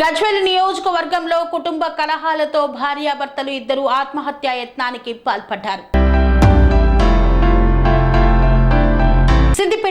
గజ్వేల్ నియోజకవర్గంలో కుటుంబ కలహాలతో భార్యాభర్తలు ఇద్దరు ఆత్మహత్యా యత్నానికి పాల్పడ్డారు.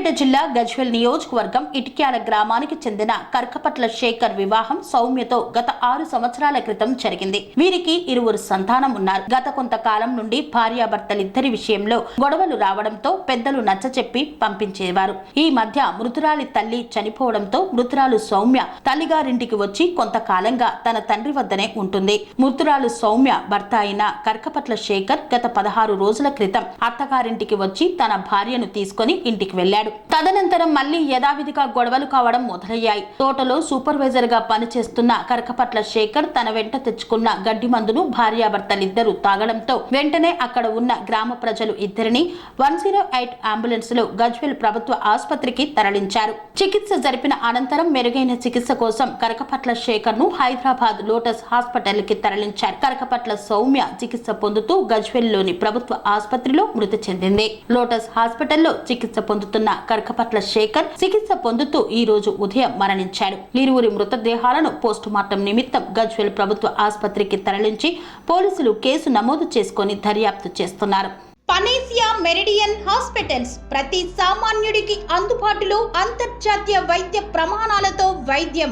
సిద్దిపేట జిల్లా గజ్వెల్ నియోజకవర్గం ఇటిక్యాల గ్రామానికి చెందిన కర్కపట్ల శేఖర్ వివాహం సౌమ్యతో గత ఆరు సంవత్సరాల క్రితం జరిగింది. వీరికి ఇరువురు సంతానం ఉన్నారు. గత కొంతకాలం నుండి భార్యాభర్తలిద్దరి విషయంలో గొడవలు రావడంతో పెద్దలు నచ్చచెప్పి పంపించేవారు. ఈ మధ్య మృతురాలి తల్లి చనిపోవడంతో మృతురాలు సౌమ్య తల్లిగారింటికి వచ్చి కొంతకాలంగా తన తండ్రి వద్దనే ఉంటుంది. మృతురాలు సౌమ్య భర్త అయిన కర్కపట్ల శేఖర్ గత పదహారు రోజుల క్రితం అత్తగారింటికి వచ్చి తన భార్యను తీసుకొని ఇంటికి వెళ్ళాడు. తదనంతరం మళ్ళీ యథావిధిగా గొడవలు కావడం మొదలయ్యాయి. తోటలో సూపర్వైజర్గా పనిచేస్తున్న కరకపట్ల శేఖర్ తన వెంట తెచ్చుకున్న గడ్డి మందును భార్యాభర్తలిద్దరూ తాగడంతో వెంటనే అక్కడ ఉన్న గ్రామ ప్రజలు ఇద్దరిని వన్ జీరో ఎయిట్ అంబులెన్స్లో గజ్వెల్ ప్రభుత్వ ఆసుపత్రికి తరలించారు. చికిత్స జరిపిన అనంతరం మెరుగైన చికిత్స కోసం కరకపట్ల శేఖర్ను హైదరాబాద్ లోటస్ హాస్పిటల్కి తరలించారు. కరకపట్ల సౌమ్య చికిత్స పొందుతూ గజ్వెల్లోని ప్రభుత్వ ఆసుపత్రిలో మృతి చెందింది. లోటస్ హాస్పిటల్లో చికిత్స పొందుతున్న కరకపట్ల శేఖర్ చికిత్స పొందుతూ ఈ రోజు ఉదయం మరణించాడు ఇరువురి మృతదేహాలను పోస్టుమార్టం నిమిత్తం గజ్వేల్ ప్రభుత్వ ఆసుపత్రికి తరలించి పోలీసులు కేసు నమోదు చేసుకొని దర్యాప్తు చేస్తున్నారు. పనేసియా మెరిడియన్ హాస్పిటల్స్ ప్రతి సామాన్యుడికి అందుబాటులో అంతర్జాతీయ వైద్య ప్రమాణాలతో వైద్యం.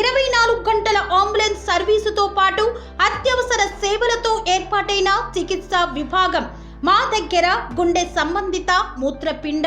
ఇరవై నాలుగు గంటల అంబులెన్స్ సర్వీసుతో పాటు అత్యవసర సేవలతో ఏర్పాటైన చికిత్సా విభాగం. మా దగ్గర గుండె సంబంధిత మూత్రపిండ